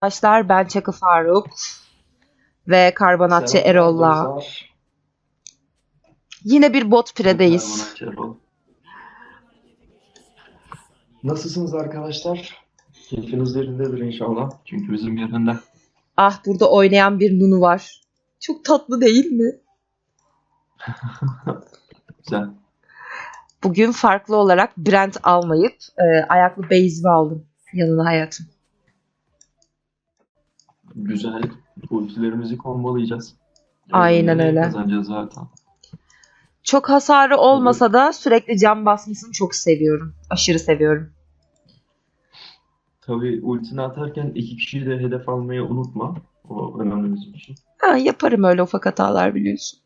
Arkadaşlar ben Çakı Faruk ve Karbonatçı Selam Erol'la yine bir bot piredeyiz. Nasılsınız arkadaşlar? Keyfiniz yerindedir inşallah. Çünkü bizim yerinde. Ah burada oynayan bir Nunu var. Çok tatlı değil mi? Güzel. Bugün farklı olarak Brent almayıp e, ayaklı base'i aldım yanına hayatım. Güzel. Ultilerimizi kombolayacağız. Aynen Öyle öyle. Kazanacağız zaten. Çok hasarı olmasa da sürekli cam basmasını çok seviyorum. Aşırı seviyorum. Tabii ultini atarken iki kişiyi de hedef almayı unutma. O önemli bizim için. Ha, yaparım öyle ufak hatalar biliyorsun.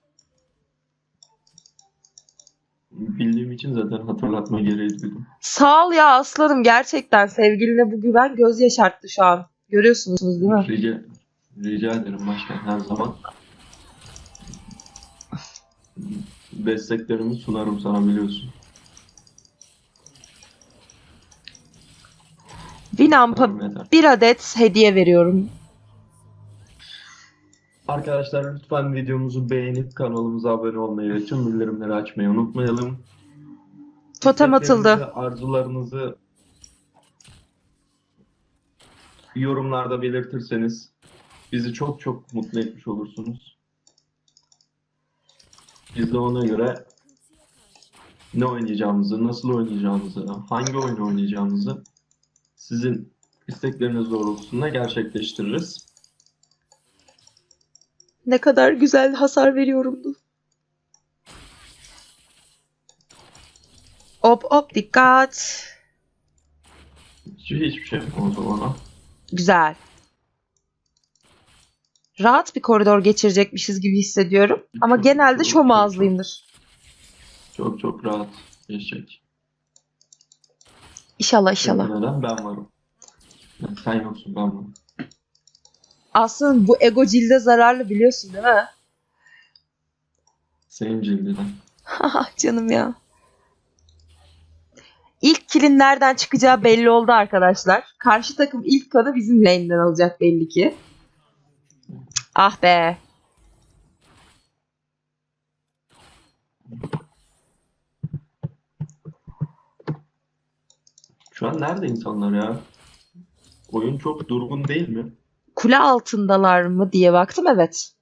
Bildiğim için zaten hatırlatma gereği duydum. Sağ ol ya aslanım gerçekten sevgiline bu güven göz yaşarttı şu an. Görüyorsunuz değil mi? Rica, rica ederim başkan her zaman. Desteklerimi sunarım sana biliyorsun. Winamp'a Tamam, yeter. bir adet hediye veriyorum. Arkadaşlar lütfen videomuzu beğenip kanalımıza abone olmayı ve tüm bildirimleri açmayı unutmayalım. Totem atıldı. Arzularınızı yorumlarda belirtirseniz bizi çok çok mutlu etmiş olursunuz. Biz de ona göre ne oynayacağımızı, nasıl oynayacağımızı, hangi oyunu oynayacağımızı sizin istekleriniz doğrultusunda gerçekleştiririz. Ne kadar güzel hasar veriyorumdu. Hop hop dikkat. Hiç, hiçbir şey yapmaz o bana. Güzel. Rahat bir koridor geçirecekmişiz gibi hissediyorum. Ama Çok- genelde çok- şom çok- ağızlıyımdır. Çok çok rahat geçecek. İnşallah inşallah. Neden? Ben varım. Yani sen yoksun ben varım. Aslında bu ego cilde zararlı biliyorsun değil mi? Senin cildine. Canım ya. İlk kilin nereden çıkacağı belli oldu arkadaşlar. Karşı takım ilk kanı bizim lane'den alacak belli ki. Ah be. Şu an nerede insanlar ya? Oyun çok durgun değil mi? Kule altındalar mı diye baktım evet.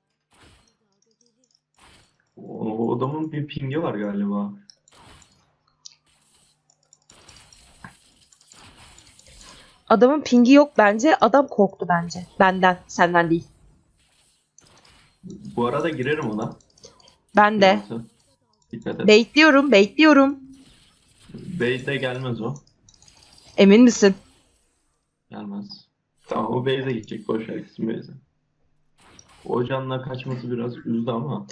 O, o adamın bir pingi var galiba. Adamın pingi yok bence. Adam korktu bence. Benden, senden değil. Bu arada girerim ona. Ben de. Dikkat et. Baitliyorum, baitliyorum. Base'e gelmez o. Emin misin? Gelmez. Tamam o base'e gidecek. Boş ver gitsin base'e. O canla kaçması biraz üzdü ama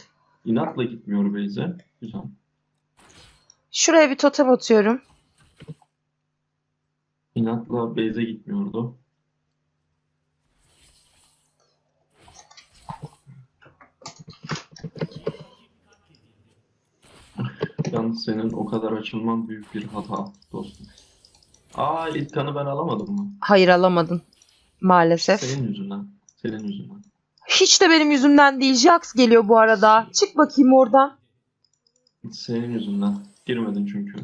inatla gitmiyor base'e. Güzel. Şuraya bir totem atıyorum. İnatla base'e gitmiyordu. Yalnız senin o kadar açılman büyük bir hata dostum. Aa ilk kanı ben alamadım mı? Hayır alamadın. Maalesef. Senin yüzünden. Senin yüzünden. Hiç de benim yüzümden değil. Jax geliyor bu arada. Çık bakayım oradan. Senin yüzünden. Girmedin çünkü.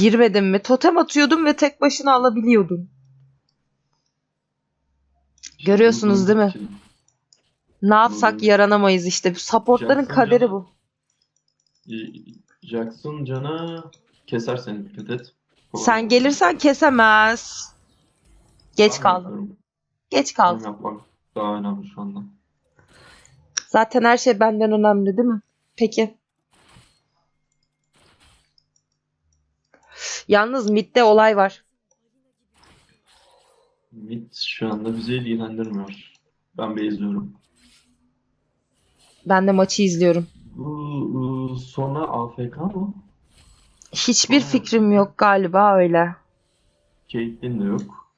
Girmedin mi? Totem atıyordum ve tek başına alabiliyordun. Görüyorsunuz değil mi? Ne yapsak Anladım. yaranamayız işte. Supportların Jackson kaderi canı- bu. Jackson canı keser seni dikkat et. Sen gelirsen kesemez. Geç kaldım. Geç kaldım. yapmak daha önemli şu anda. Zaten her şey benden önemli değil mi? Peki. Yalnız midde olay var. Mid şu anda bizi ilgilendirmiyor. Ben bir izliyorum. Ben de maçı izliyorum. Bu sona AFK mı? Hiçbir Tamam. fikrim yok galiba öyle. Caitlyn de yok.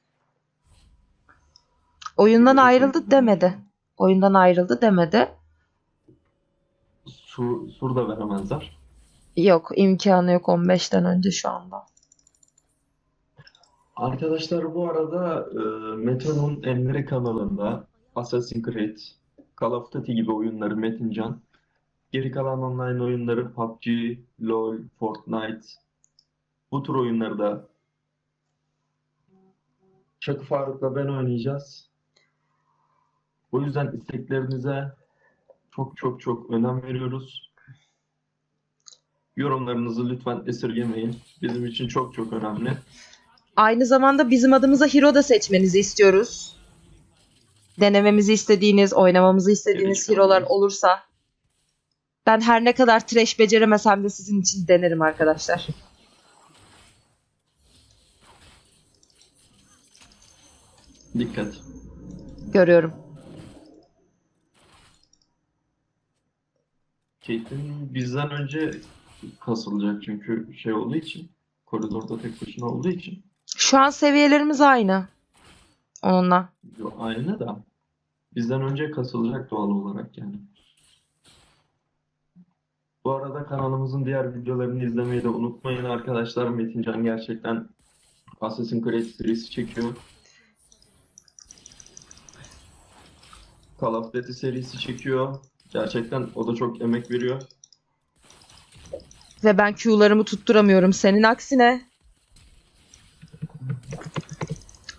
Oyundan ayrıldı demedi. Oyundan ayrıldı demedi. Sur, sur da veremezler. Yok imkanı yok 15'ten önce şu anda. Arkadaşlar bu arada e, Meto'nun Emre kanalında Assassin's Creed, Call of Duty gibi oyunları Metincan, geri kalan online oyunları PUBG, LoL, Fortnite, bu tür oyunları da Çakı Faruk'la ben oynayacağız. O yüzden isteklerinize çok çok çok önem veriyoruz. Yorumlarınızı lütfen esirgemeyin. Bizim için çok çok önemli. Aynı zamanda bizim adımıza hero da seçmenizi istiyoruz. Denememizi istediğiniz, oynamamızı istediğiniz Gelişme hero'lar olursa ben her ne kadar trash beceremesem de sizin için denerim arkadaşlar. Dikkat. Görüyorum. Caitlyn bizden önce kasılacak çünkü şey olduğu için koridorda tek başına olduğu için Şu an seviyelerimiz aynı. Onunla. Yo, aynı da bizden önce kasılacak doğal olarak yani. Bu arada kanalımızın diğer videolarını izlemeyi de unutmayın arkadaşlar. Metincan gerçekten Assassin's Creed serisi çekiyor. Call of Duty serisi çekiyor. Gerçekten o da çok emek veriyor. Ve ben Q'larımı tutturamıyorum senin aksine.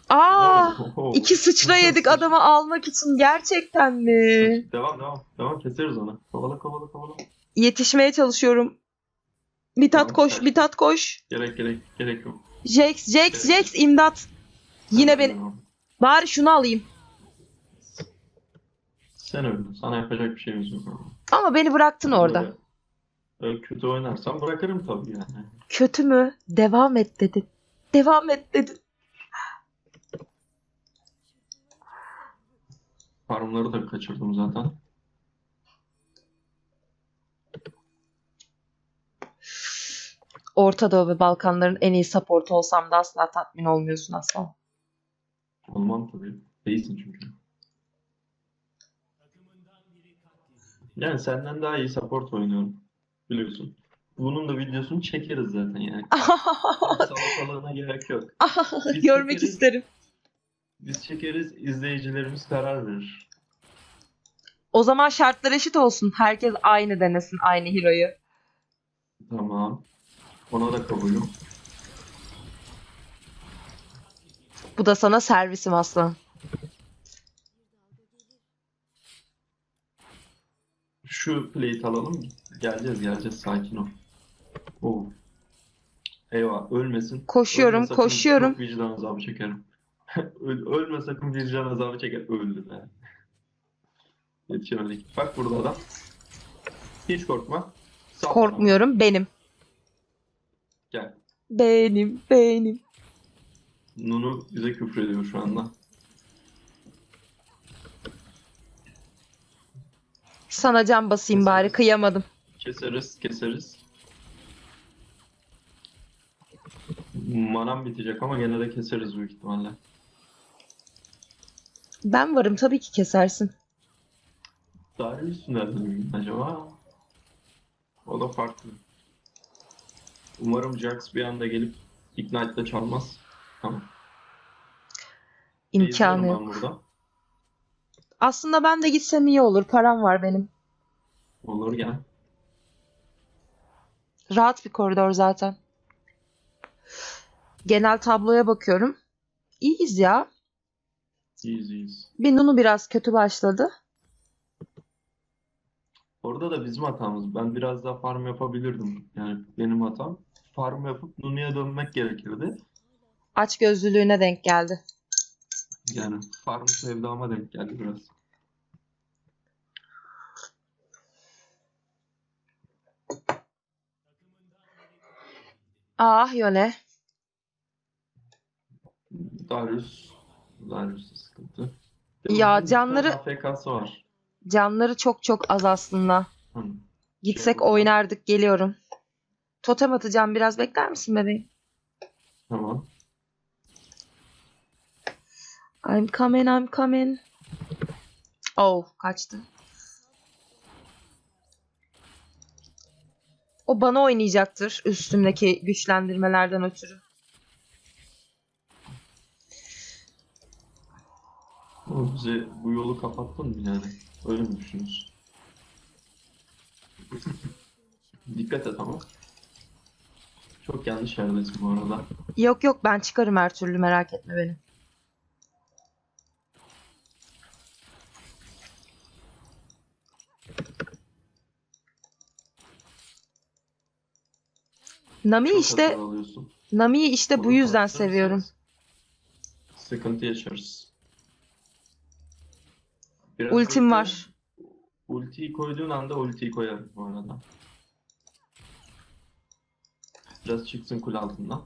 Aa! Oho. İki sıçra yedik adamı almak için gerçekten mi? Devam devam. Devam keseriz onu. Kovala kovala kovala. Yetişmeye çalışıyorum. Mithat Tamam, koş, kaç. Mithat koş. Gerek gerek gerek yok. Jax, Jax, Jax imdat. Yine beni Tamam. bari şunu alayım. Sen öldün. Sana yapacak bir şeyimiz yok ama. Ama beni bıraktın orada. Böyle, öyle kötü oynarsan bırakırım tabii yani. Kötü mü? Devam et dedin. Devam et dedin. Farmları da kaçırdım zaten. Orta Doğu ve Balkanların en iyi supportu olsam da asla tatmin olmuyorsun asla. Olmam tabii. Değilsin çünkü. Yani senden daha iyi support oynuyorum. Biliyorsun. Bunun da videosunu çekeriz zaten yani. Salatalığına gerek yok. Görmek çekeriz. isterim. Biz çekeriz, izleyicilerimiz karar verir. O zaman şartlar eşit olsun. Herkes aynı denesin aynı hero'yu. Tamam. Ona da kabulüm. Bu da sana servisim aslan. Şu plate alalım. Geleceğiz geleceğiz sakin ol. Oo. Eyvah ölmesin. Koşuyorum, Ölme sakın, koşuyorum. Çok vicdan azabı çekerim. Öl- Ölme sakın vicdan azabı çeker. Öldü be. Yetişemedik. Bak burada adam. Hiç korkma. Bana. Korkmuyorum benim. Gel. Benim, benim. Nunu bize küfür ediyor şu anda. Sana can basayım bari kıyamadım. Keseriz, keseriz. Manam bitecek ama gene de keseriz büyük ihtimalle. Ben varım tabii ki kesersin. Nerede miyim acaba? O da farklı. Umarım Jax bir anda gelip Ignite'da çalmaz. Tamam. İmkanı yok. burada. Aslında ben de gitsem iyi olur. Param var benim. Olur gel. Rahat bir koridor zaten. Genel tabloya bakıyorum. İyiyiz ya. İyiyiz iyiyiz. Bir Nunu biraz kötü başladı. Orada da bizim hatamız. Ben biraz daha farm yapabilirdim. Yani benim hatam. Farm yapıp Nunu'ya dönmek gerekirdi. Aç gözlülüğüne denk geldi. Yani farm sevdama denk geldi biraz. Ah Yone. Darius. Darius'ta sıkıntı. Ya Bunun bir tane canları- AFK'sı var. Canları çok çok az aslında. Hı. Gitsek Şey- oynardık geliyorum. Totem atacağım biraz bekler misin bebeğim? Tamam. I'm coming I'm coming. Oh kaçtı. O bana oynayacaktır üstümdeki güçlendirmelerden ötürü. Ama bize bu yolu kapattın mı yani? Öyle mi düşünüyorsun? Dikkat et ama. Çok yanlış yerdesin bu arada. Yok yok ben çıkarım her türlü merak etme beni. Nami Çok işte hatalar alıyorsun. Nami'yi işte bu Bunu yüzden kapatırsanız seviyorum. Sıkıntı yaşarız. Biraz Ultim bekle. var. Ultiyi koyduğun anda ultiyi koyarım bu arada. Biraz çıksın kule altından.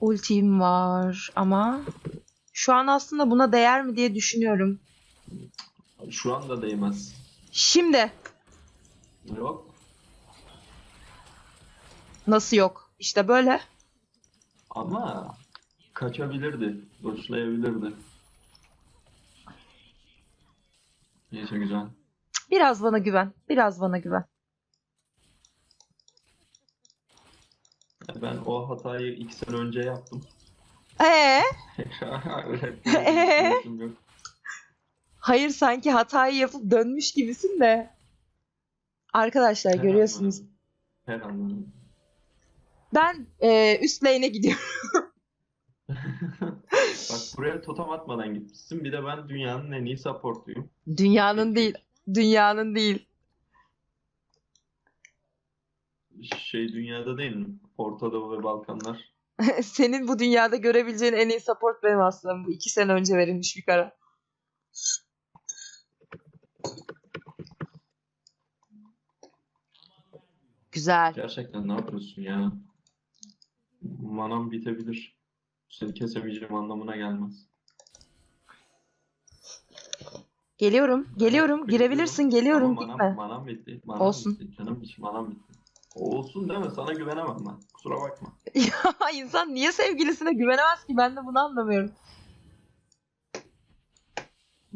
Ultim var ama şu an aslında buna değer mi diye düşünüyorum. Şu anda değmez. Şimdi Yok. nasıl yok? İşte böyle. Ama kaçabilirdi. Doşlayabilirdi. Neyse güzel. Biraz bana güven. Biraz bana güven. Ben o hatayı iki sene önce yaptım. Ee, Öyle Ee? hayır sanki hatayı yapıp dönmüş gibisin de. Arkadaşlar Her görüyorsunuz. öyle. Her an öyle. Ben e, üst lane'e gidiyorum. Buraya totem atmadan gitmişsin. Bir de ben dünyanın en iyi supportuyum. Dünyanın değil. Dünyanın değil. Şey dünyada değil mi? Orta Doğu ve Balkanlar. Senin bu dünyada görebileceğin en iyi support benim aslında. Bu iki sene önce verilmiş bir karar. Güzel. Gerçekten ne yapıyorsun ya? Manam bitebilir. Seni kesemeyeceğim anlamına gelmez. Geliyorum. Geliyorum. Girebilirsin. Geliyorum. Ama Gitme. manam, manam bitti. Manam Olsun. bitti. Canım hiç manam bitti. Olsun deme sana güvenemem ben. Kusura bakma. Ya insan niye sevgilisine güvenemez ki? Ben de bunu anlamıyorum.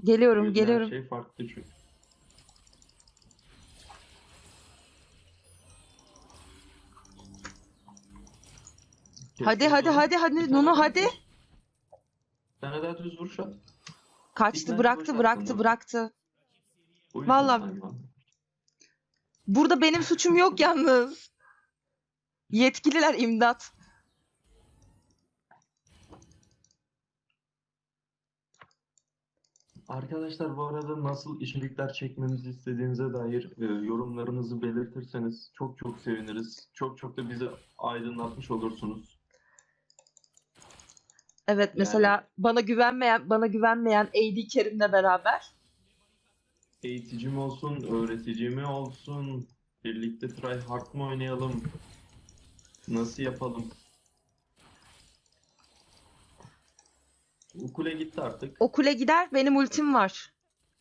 Geliyorum, Bu yüzden her geliyorum. şey farklı çünkü. Hadi hadi hadi hadi daha hadi. tane daha düz vuruş at. Kaçtı, bıraktı, bıraktı, bıraktı. Sana güvendim. Burada benim suçum yok yalnız. Yetkililer imdat. Arkadaşlar bu arada nasıl içerikler çekmemizi istediğinize dair e, yorumlarınızı belirtirseniz çok çok seviniriz. Çok çok da bizi aydınlatmış olursunuz. Evet mesela bana güvenmeyen bana güvenmeyen AD Kerim'le beraber Eğitici mi olsun, öğretici mi olsun, birlikte try hard mı oynayalım, nasıl yapalım? Bu kule gitti artık. o kule gider benim ultim var.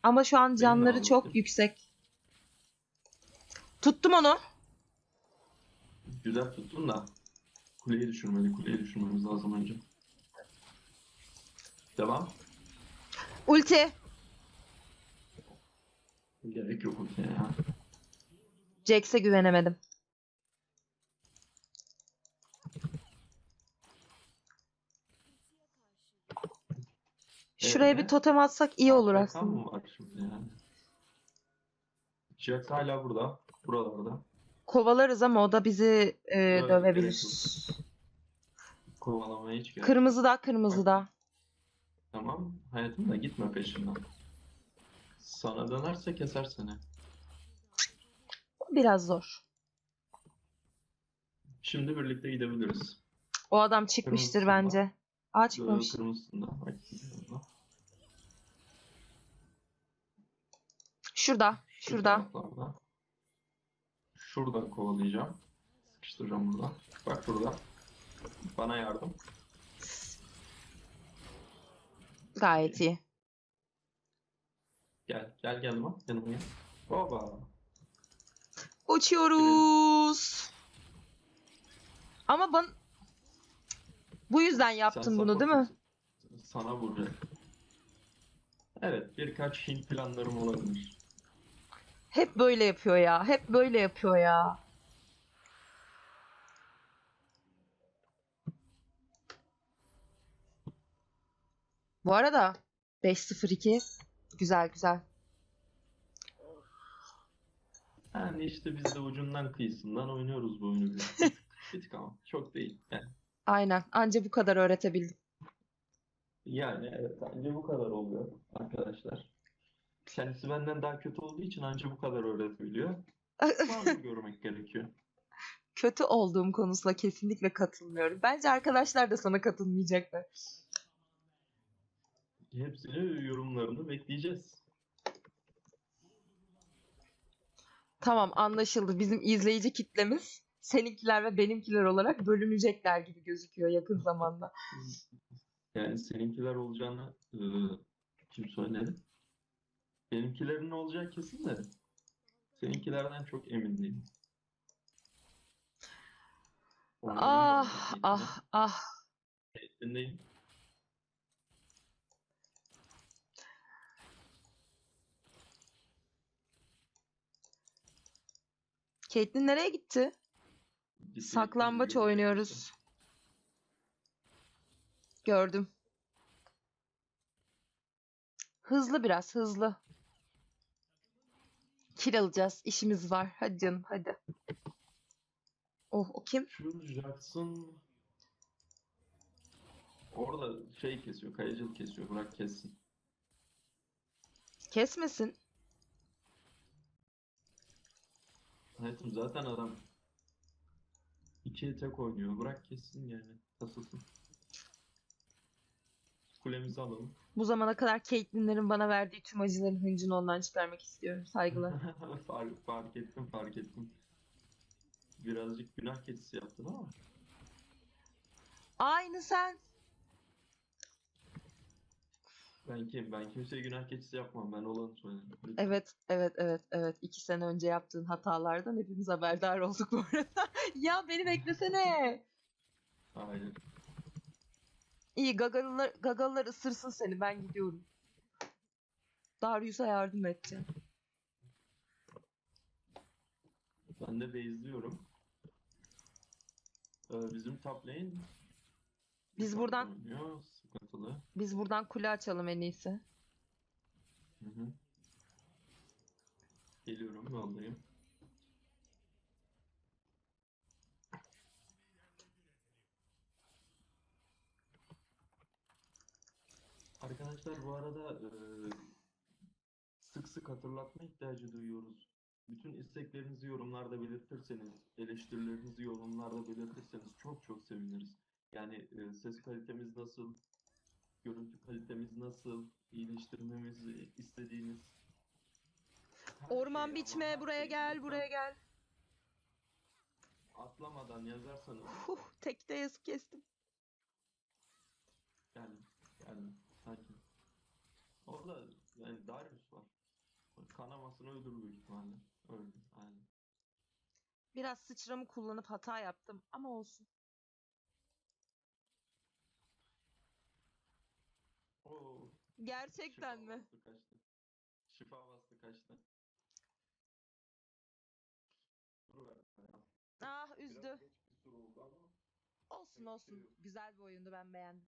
Ama şu an canları çok yüksek. Tuttum onu. Güzel tuttun da kuleyi düşürmeli, kuleyi düşürmemiz lazım önce. Devam. Ulti. Gerek yok ultiye ya. Jax'e güvenemedim. Şuraya bir Ee? totem atsak iyi olur aslında. mı var şimdi yani? Jax hala burada. Buralarda. Kovalarız ama o da bizi e, dövebilir. Kovalamaya hiç gerek Kırmızı da kırmızı da. Tamam. Hayatım da gitme peşinden. Sana dönerse keser seni. Biraz zor. Şimdi birlikte gidebiliriz. O adam çıkmıştır Kırmızısında. bence. Aa çıkmamış. Kırmızısında. Burada. Şurada. Şu Şurada. taraflarda. Şuradan kovalayacağım. Sıkıştıracağım burada. Bak burada. Bana yardım. Gayet iyi. Gel. Gel gel yanıma. Yanıma gel. Baba. Uçuyoruz. Ama ben bu yüzden Sen yaptın bunu değil mi? Sana vuracak. Evet. Birkaç Hint planlarım olabilir. Hep böyle yapıyor ya. Hep böyle yapıyor ya. Bu arada 5-0-2 güzel güzel. Yani işte biz de ucundan kıyısından oynuyoruz bu oyunu biraz. Bir tık, bir tık ama çok değil. Yani, Aynen. Anca bu kadar öğretebildim. yani evet anca bu kadar oluyor arkadaşlar. Kendisi benden daha kötü olduğu için anca bu kadar öğretebiliyor. Bazı görmek gerekiyor. Kötü olduğum konusunda kesinlikle katılmıyorum. Bence arkadaşlar da sana katılmayacaklar. Hepsini yorumlarını bekleyeceğiz. Tamam anlaşıldı. Bizim izleyici kitlemiz seninkiler ve benimkiler olarak bölünecekler gibi gözüküyor yakın zamanda. Yani seninkiler olacağını e, kim söyledi? Benimkilerin olacağı kesin de seninkilerden çok emin değilim. Onların Ah ah ah. etkindeyim. Caitlyn nereye gitti? Bir Saklambaç sevgili oynuyoruz. Gördüm. Hızlı biraz hızlı. Kill alacağız. İşimiz var. Hadi canım hadi. Oh o kim? Şu Jackson orada şey kesiyor, kayıcılık kesiyor. Bırak kessin. Kesmesin. Hayatım zaten adam ikiye tek oynuyor. Bırak kessin yani. Kasılsın. Kulemizi alalım. Bu zamana kadar Caitlyn'lerin bana verdiği tüm acıların hıncını ondan çıkarmak istiyorum. Saygılar. Fark, fark ettim, fark ettim. Birazcık günah keçisi yaptın ama. Aynı sen. Ben kim? Ben kimseye günah keçisi yapmam. Ben olanı söyledim. Lütfen. Evet, evet, evet, evet. İki sene önce yaptığın hatalardan hepimiz haberdar olduk bu arada. ya beni beklesene. Hayır. İyi gagalılar, gagalılar ısırsın seni. Ben gidiyorum. Darius'a yardım edeceğim. Ben de base'liyorum. Ee, bizim top lane Biz buradan- oynuyor. Sıkıntılı. Biz buradan kule açalım en iyisi. Hı hı. Geliyorum yoldayım. Arkadaşlar bu arada e, sık sık hatırlatma ihtiyacı duyuyoruz. Bütün isteklerinizi yorumlarda belirtirseniz, eleştirilerinizi yorumlarda belirtirseniz çok çok seviniriz. Yani e, ses kalitemiz nasıl, görüntü kalitemiz nasıl, iyileştirmemizi istediğiniz her Orman şeyi biçme, ama buraya gel, buraya gel. Atlamadan yazarsanız Huh, tekte yazıp kestim. yani yani sakin. Orada yani Darius var. Kanamasını öldürür büyük ihtimalle. Öldü. Aynen. Biraz sıçramı kullanıp hata yaptım ama olsun. Oo, Gerçekten şifa mi? bastı kaçtı. Şifa bastı kaçtı. Ah üzdü. Olsun olsun. Güzel bir oyundu ben beğendim.